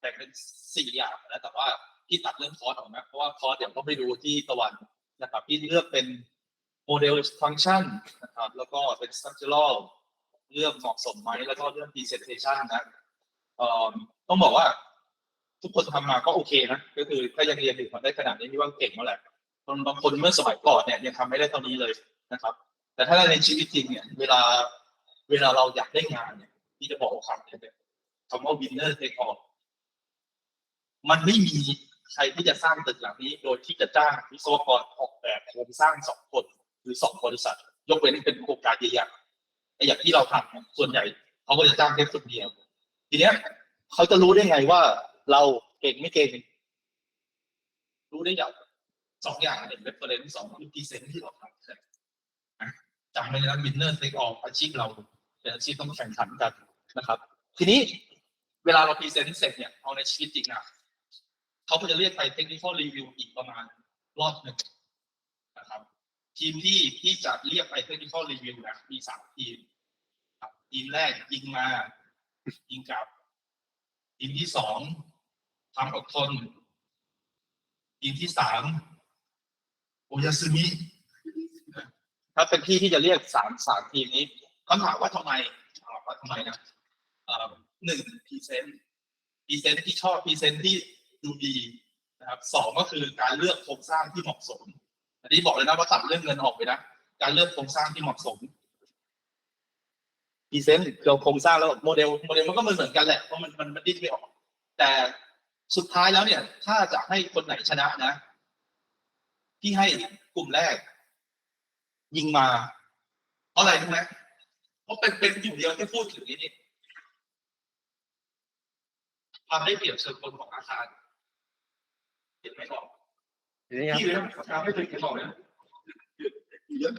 แบ่งเป็นสี่อย่างนะแต่ว่าพี่ตัดเรื่องคอร์สออกนะเพราะว่าคอร์สเดี๋ยวต้องไปดูที่ตะวันนะครับพี่เลือกเป็นโมเดลฟังก์ชันนะครับแล้วก็เป็น structural เรื่องเหมาะสมไหมแล้วก็เรื่อง presentation นะเอ่อต้องบอกว่า ทุกคนทำมาก็โอเคนะก็คือถ้ายังเรียนอยู่มาได้ขนาดนี้นี่ว่าเก่งแล้วแหละคนบางคนเมื่อสมัยก่อนเนี่ยยังทำไม่ได้เท่านี้เลยนะครับ แต่ถ้าในชีวิตจริงเนี่ย เวลาเวลาเราอยากได้งานเนี่ยที่จะบอกคำเนี่ยคำว่า winner take all มันไม่มีใครที่จะสร้างตึกหลังนี้ โดยที่จะจ้างวิศวกรออกแบบโครงสร้างสองคนหรือสองบริษัท ยกเว้นเป็นโครงการใหญ่ๆไอ้อย่างที่เราทำส่วนใหญ่เขาก็จะจ้างแค่คนเดียว ทีเนี้ยเขาจะรู้ได้ไงว่า เราเก่งไม่เก่งรู้ได้อย่างสองอย่างหนึ่ง reference สองคือ present ที่เราทำจำไว้นะ winner take all อาชีพเราเป็นอาชีพต้องแข่งขันกันนะครับ ทีนี้เวลาเรา present เสร็จเนี่ยเอาในชีวิตจริงนะ เขาก็จะเรียกไป technical review อีกประมาณรอบหนึ่งนะครับ ทีมที่ที่จะเรียกไป technical review นะมีสามทีมครับทีมแรกยิงมา ยิงกลับ ทีมที่สองความอดทน ทีมที่สามโอยาซึมิถ้าเป็นที่ที่จะเรียกสามสามทีมนี้คำถามว่าทำไมถามว่าทำไมนะเอ่อหนึ่งพรีเซนต์พรีเซนต์ที่ชอบพรีเซนต์ที่ ดูดีนะครับสองก็คือการเลือกโครงสร้างที่เหมาะสม อันนี้บอกเลยนะว่าตัดเรื่องเงินออกไปนะการเลือกโครงสร้างที่เหมาะสมพรีเซนต์เราโครงสร้างแล้วโมเดลโมเดลมันก็เหมือนเหมือนกันแหละเพราะมันมันมันดิ้นไม่ออก แต่สุดท้ายแล้วเนี่ย ถ้าจะให้คนไหนชนะนะที่ให้กลุ่มแรก ยิงมา เพราะอะไรรู้ไหมเพราะเป็นเป็นอยู่เดียวที่พูดถึงนี้นี่ความได้เปรียบเชิงคนของอาคาร เห็นไหมบอกนี่ครับที่เลยนะทำให้ถึงที่บอกเนี่ยเยอะ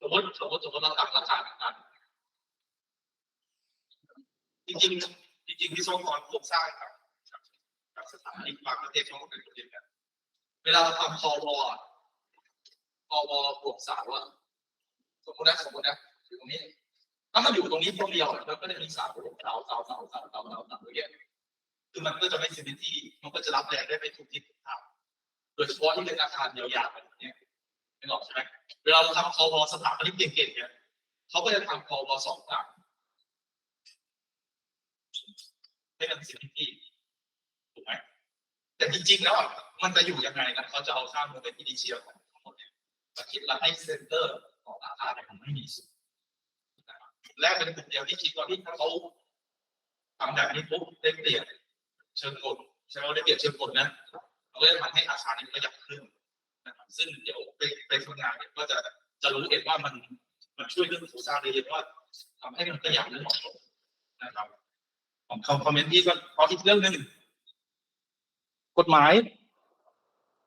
สมมติสมมติสมมติเราตั้งราคาต่างๆจริงๆจริงๆที่โซนก่อนโครงสร้างครับกับสถานีบางประเทศเขาก็เป็นประเด็นกันเวลาเราทำคอวอคอวอบวกเสาอะสมมตินะสมมตินะอยู่ตรงนี้ ถ้ามันอยู่ตรงนี้ตรงเดียวแล้วก็จะมีสาเสาเสาเสาเสาเสาเสาเสาอย่างเงี้ยคือมันก็จะไม่ซินิตี้มันก็จะรับแรงได้ไม่ทุกทิศทุกทางโดยเฉพาะที่เป็นอาคารยาวๆแบบนี้ไม่หรอกใช่ไหมเวลาเราทำคอวอสถาปนิกเก่งๆเนี่ยเขาก็จะทำคอวอสองฝั่งให้มันซินิตี้ถูกไหมแต่จริงๆแล้วอะมันจะอยู่ยังไงนะเขาจะเอาข้ามมือเป็นที่ดีเชียของทั้งหมดเนี่ยมาคิดแล้วให้เซนเตอร์ของอาคารเนี่ยมันไม่มีสุด แรกเป็นกลุ่มเดียวที่คิดว่าที่ถ้าเขาทำแบบนี้ปุ๊บได้เปรียบเชิงกลใช่ไหมว่าได้เปรียบเชิงกลนะเราก็จะทำให้อาคารนี้ประหยัดขึ้นนะครับซึ่งเดี๋ยวไปไปทำงานเนี่ยก็จะจะรู้เองว่ามันมันช่วยเรื่องโครงสร้างได้เยอะว่าทำให้มันประหยัดและเหมาะสมนะครับ ของคอมคอมเมนต์ที่ก็ขออีกเรื่องหนึ่งกฎหมาย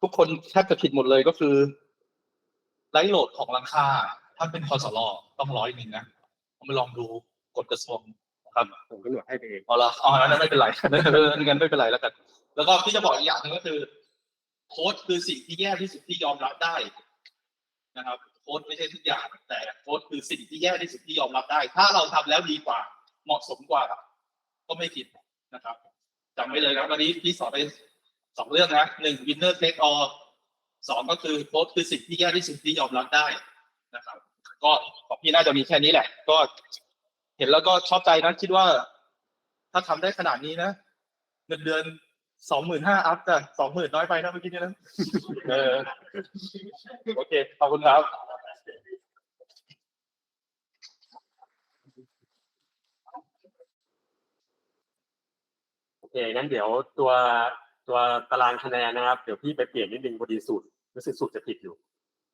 ทุกคนแทบจะผิดหมดเลยก็คือไลท์โหลดของหลังคาถ้าเป็นคอสลอต้องร้อยหนึ่งนะ มไปลองดูกฎกระทรวงนะครับผมก็หนวดให้ไปเองเอาละอ๋ออันนั้นไม่เป็นไรงั้นไม่เป็นไรแล้วกัน แล้วก็ที่จะบอกอีกอย่างหนึงก็คือโค้ดคือสิ่งที่แย่ที่สุดที่ยอมรับได้นะครับโค้ดไม่ใช่ทุกอย่าง แต่โค้ดคือสิ่งที่แย่ที่สุดที่ยอมรับได้ ถ้าเราทำแล้วดีกว่า เหมาะสมกว่า ก็ไม่ผิดนะครับจำไว้เลยนะวันนี้พี่สอนไปสองเรื่องนะหนึ่ง winner take all สองก็คือโค้ดคือสิ่งที่แย่ที่สุดที่ยอมรับได้นะครับ ก็ของพี่น่าจะมีแค่นี้แหละ ก็เห็นแล้วก็ชอบใจนะคิดว่า ถ้าทำได้ขนาดนี้นะเงินเดือนสองหมื่นห้าอัพจ้ะสองหมื่นน้อยไปนะเมื่อกี้นี้นะเออโอเค ขอบคุณครับโอเคงั้นเดี๋ยวตัวตัวตารางคะแนนนะครับ เดี๋ยวพี่ไปเปลี่ยนนิดนึงพอดีสูตรรู้สึกสูตรจะผิดอยู่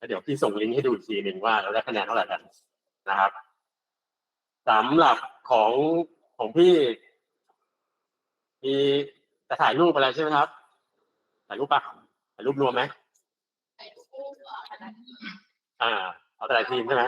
เดี๋ยวพี่ส่งลิงก์ให้ดูอีกทีหนึ่งว่าเราได้คะแนนเท่าไหร่กันนะครับสำหรับของของพี่มีจะถ่ายรูปอะไรใช่ไหมครับ ถ่ายรูปปะถ่ายรูปรวมไหมถ่ายรูปเอ่อคณะอ่า เอาแต่ละทีมใช่ไหม